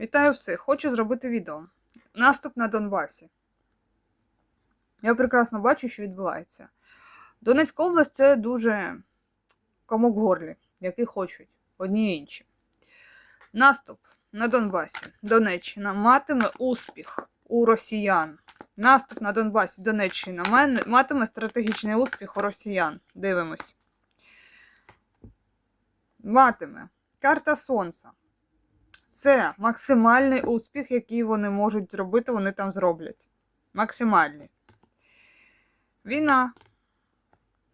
Вітаю всіх! Хочу зробити відео. Наступ на Донбасі. Я прекрасно бачу, що відбувається. Донецька область це дуже комок горлі, який хочуть одні і інші. Наступ на Донбасі. Донеччина матиме успіх у росіян. Наступ на Донбасі, Донеччина матиме стратегічний успіх у росіян. Дивимось. Матиме. Карта Сонця. Це максимальний успіх, який вони можуть зробити, вони там зроблять. Максимальний. Війна.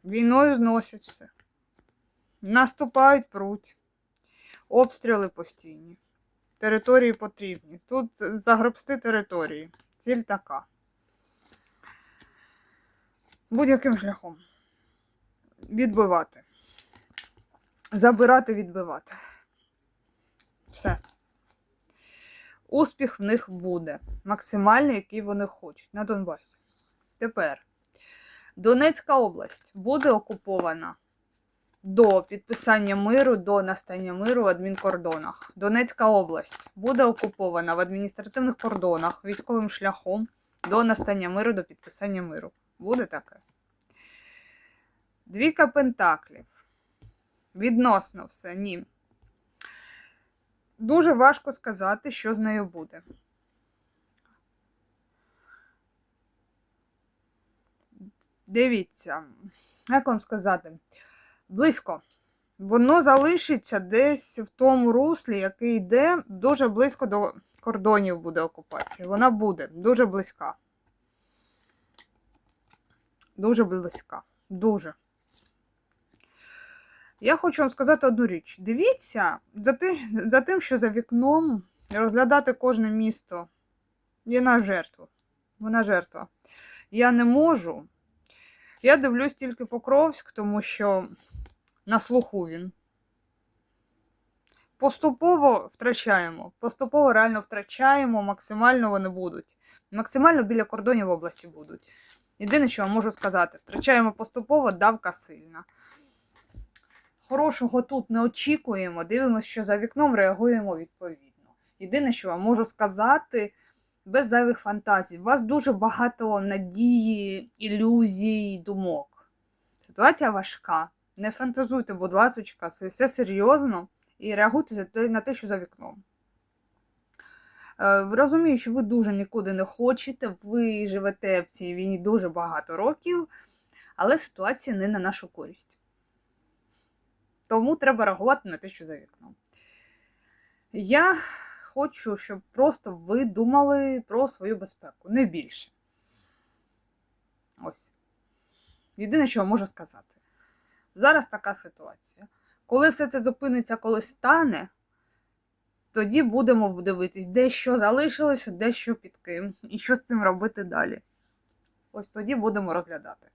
Війною зносять все. Наступають пруть. Обстріли постійні. Території потрібні. Тут загребсти території. Ціль така. Будь-яким шляхом. Відбивати. Забирати, відбивати. Все. Успіх в них буде. Максимальний, який вони хочуть на Донбасі. Тепер Донецька область буде окупована до підписання миру, до настання миру в адмінкордонах. Донецька область буде окупована в адміністративних кордонах військовим шляхом до настання миру, до підписання миру. Буде таке. Двіка Пентаклів. Відносно все, ні. Дуже важко сказати, що з нею буде. Дивіться, як вам сказати, близько. Воно залишиться десь в тому руслі, який йде дуже близько до кордонів буде окупації. Вона буде дуже близька. Дуже близька. Дуже. Я хочу вам сказати одну річ. Дивіться за тим, за тим, що за вікном розглядати кожне місто. Є на жертву. Вона жертва. Я не можу. Я дивлюсь тільки Покровськ, тому що на слуху він. Поступово втрачаємо. Поступово реально втрачаємо, максимально вони будуть. Максимально біля кордонів області будуть. Єдине, що я можу сказати, втрачаємо поступово, давка сильна. Хорошого тут не очікуємо, дивимося, що за вікном реагуємо відповідно. Єдине, що я можу сказати, без зайвих фантазій. У вас дуже багато надії, ілюзій, думок. Ситуація важка. Не фантазуйте, будь ласочка, це все серйозно і реагуйте на те, що за вікном. Е, Розумію, що ви дуже нікуди не хочете, ви живете в цій війні дуже багато років, але ситуація не на нашу користь. Тому треба реагувати на те, що за вікном. Я хочу, щоб просто ви думали про свою безпеку, не більше. Ось. Єдине, що я можу сказати. Зараз така ситуація. Коли все це зупиниться, коли стане, тоді будемо дивитись, де що залишилося, де що під ким, і що з цим робити далі. Ось тоді будемо розглядати.